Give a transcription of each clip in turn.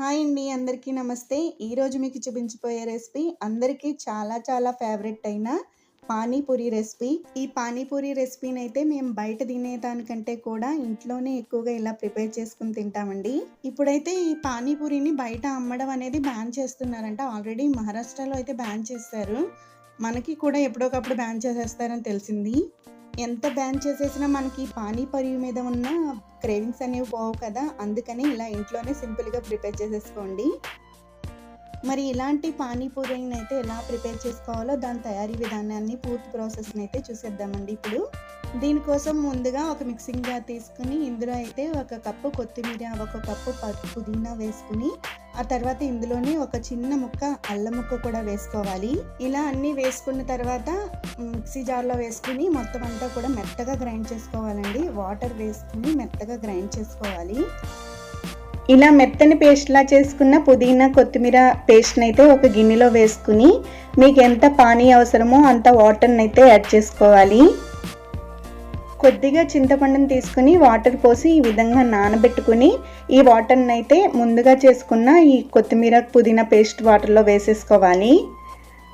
Hi అండి అందరికీ నమస్తే. ఈరోజు మీకు చూపించిపోయే రెసిపీ అందరికీ చాలా చాలా ఫేవరెట్ అయిన పానీపూరి రెసిపీ. ఈ పానీపూరి రెసిపీని అయితే మేము బయట తినేదానికంటే కూడా ఇంట్లోనే ఎక్కువగా ఇలా ప్రిపేర్ చేసుకుని తింటామండి. ఇప్పుడైతే ఈ పానీపూరిని బయట అమ్మడం అనేది బ్యాన్ చేస్తున్నారంట. ఆల్రెడీ మహారాష్ట్రలో అయితే బ్యాన్ చేస్తారు మనకి కూడా ఎప్పుడోకప్పుడు బ్యాన్ చేసేస్తారని తెలిసింది. ఎంత బ్యాన్ చేసేసినా మనకి పానీపూరి మీద ఉన్న క్రేవింగ్స్ అనేవి పోవు కదా అందుకని ఇలా ఇంట్లోనే సింపుల్గా ప్రిపేర్ చేసేసుకోండి. మరి ఇలాంటి పానీపూరిని అయితే ఎలా ప్రిపేర్ చేసుకోవాలో దాని తయారీ విధానాన్ని పూర్తి ప్రాసెస్ని అయితే చూసేద్దామండి. ఇప్పుడు దీనికోసం ముందుగా ఒక మిక్సింగ్ జార్ తీసుకుని ఇందులో అయితే ఒక కప్పు కొత్తిమీర ఒక కప్పు పుదీనా వేసుకుని ఆ తర్వాత ఇందులోనే ఒక చిన్న ముక్క అల్లం ముక్క కూడా వేసుకోవాలి. ఇలా అన్నీ వేసుకున్న తర్వాత మిక్సీ జార్లో వేసుకుని మొత్తం అంతా కూడా మెత్తగా గ్రైండ్ చేసుకోవాలండి. వాటర్ వేసుకుని మెత్తగా గ్రైండ్ చేసుకోవాలి. ఇలా మెత్తని పేస్ట్లా చేసుకున్న పుదీనా కొత్తిమీర పేస్ట్ని అయితే ఒక గిన్నెలో వేసుకుని మీకు ఎంత పానీ అవసరమో అంత వాటర్ని అయితే యాడ్ చేసుకోవాలి. కొద్దిగా చింతపండుని తీసుకుని వాటర్ పోసి ఈ విధంగా నానబెట్టుకుని ఈ వాటర్ని అయితే ముందుగా చేసుకున్న ఈ కొత్తిమీర పుదీనా పేస్ట్ వాటర్లో వేసేసుకోవాలి.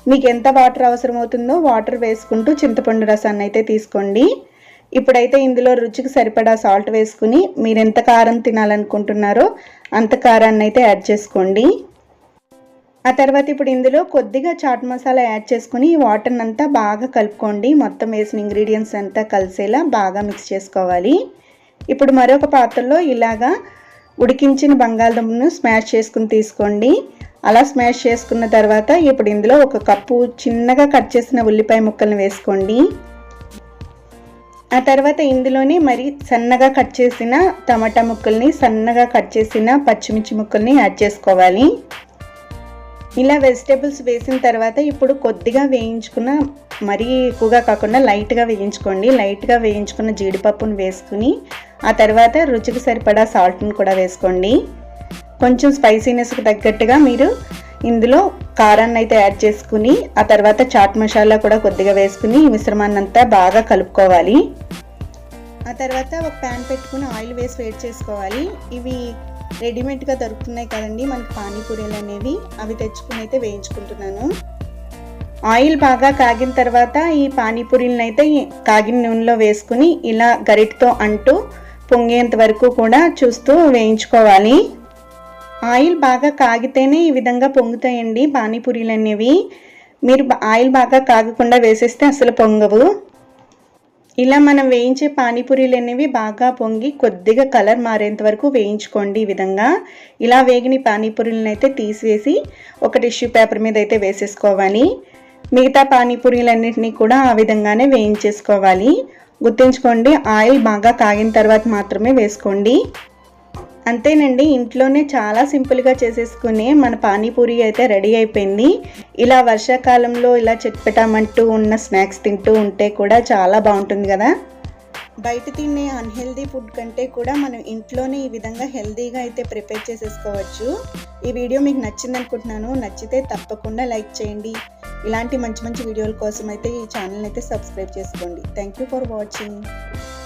మీకు ఎంత వాటర్ అవసరమవుతుందో వాటర్ వేసుకుంటూ చింతపండు రసాన్ని అయితే తీసుకోండి. ఇప్పుడైతే ఇందులో రుచికి సరిపడా సాల్ట్ వేసుకుని మీరు ఎంత కారం తినాలనుకుంటున్నారో అంత కారాన్ని అయితే యాడ్ చేసుకోండి. ఆ తర్వాత ఇప్పుడు ఇందులో కొద్దిగా చాట్ మసాలా యాడ్ చేసుకుని ఈ వాటర్ని అంతా బాగా కలుపుకోండి. మొత్తం వేసిన ఇంగ్రీడియంట్స్ అంతా కలిసేలా బాగా మిక్స్ చేసుకోవాలి. ఇప్పుడు మరొక పాత్రలో ఇలాగా ఉడికించిన బంగాళదుంపను స్మాష్ చేసుకుని తీసుకోండి. అలా స్మాష్ చేసుకున్న తర్వాత ఇప్పుడు ఇందులో ఒక కప్పు చిన్నగా కట్ చేసిన ఉల్లిపాయ ముక్కలను వేసుకోండి. ఆ తర్వాత ఇందులోనే మరి సన్నగా కట్ చేసిన టమాటా ముక్కల్ని సన్నగా కట్ చేసిన పచ్చిమిర్చి ముక్కల్ని యాడ్ చేసుకోవాలి. ఇలా వెజిటేబుల్స్ వేసిన తర్వాత ఇప్పుడు కొద్దిగా వేయించుకున్న మరీ ఎక్కువగా కాకుండా లైట్గా వేయించుకోండి. లైట్గా వేయించుకున్న జీడిపప్పును వేసుకుని ఆ తర్వాత రుచికి సరిపడా సాల్ట్ని కూడా వేసుకోండి. కొంచెం స్పైసీనెస్కి తగ్గట్టుగా మీరు ఇందులో కారాన్ని అయితే యాడ్ చేసుకుని ఆ తర్వాత చాట్ మసాలా కూడా కొద్దిగా వేసుకుని ఈ మిశ్రమాన్ని అంతా బాగా కలుపుకోవాలి. ఆ తర్వాత ఒక ప్యాన్ పెట్టుకుని ఆయిల్ వేసి వేడి చేసుకోవాలి. ఇవి రెడీమేడ్గా దొరుకుతున్నాయి కదండి మనకి పానీపూరీలు అనేవి. అవి తెచ్చుకుని అయితే వేయించుకుంటున్నాను. ఆయిల్ బాగా కాగిన తర్వాత ఈ పానీపూరీలను అయితే కాగిన నూనెలో వేసుకుని ఇలా గరిటతో అంటూ పొంగేంత వరకు కూడా చూస్తూ వేయించుకోవాలి. ఆయిల్ బాగా కాగితేనే ఈ విధంగా పొంగుతాయండి పానీపూరీలు అనేవి మీరు ఆయిల్ బాగా కాగకుండా వేసేస్తే అసలు పొంగవు. ఇలా మనం వేయించే పానీపూరీలు అనేవి బాగా పొంగి కొద్దిగా కలర్ మారేంత వరకు వేయించుకోండి ఈ విధంగా. ఇలా వేగిన పానీపూరీలను అయితే తీసివేసి ఒక టిష్యూ పేపర్ మీద అయితే వేసేసుకోవాలి. మిగతా పానీపూరీలన్నింటినీ కూడా ఆ విధంగానే వేయించేసుకోవాలి. గుర్తుంచుకోండి ఆయిల్ బాగా కాగిన తర్వాత మాత్రమే వేసుకోండి. అంతేనండి ఇంట్లోనే చాలా సింపుల్గా చేసేసుకుని మన పానీపూరి అయితే రెడీ అయిపోయింది. ఇలా వర్షాకాలంలో ఇలా చెట్పెటామంటూ ఉన్న స్నాక్స్ తింటూ ఉంటే కూడా చాలా బాగుంటుంది కదా. బయట తినే అన్హెల్దీ ఫుడ్ కంటే కూడా మనం ఇంట్లోనే ఈ విధంగా హెల్దీగా అయితే ప్రిపేర్ చేసేసుకోవచ్చు. ఈ వీడియో మీకు నచ్చింది అనుకుంటున్నాను నచ్చితే తప్పకుండా లైక్ చేయండి. ఇలాంటి మంచి మంచి వీడియోల కోసం అయితే ఈ ఛానల్ని అయితే సబ్స్క్రైబ్ చేసుకోండి. Thank you for watching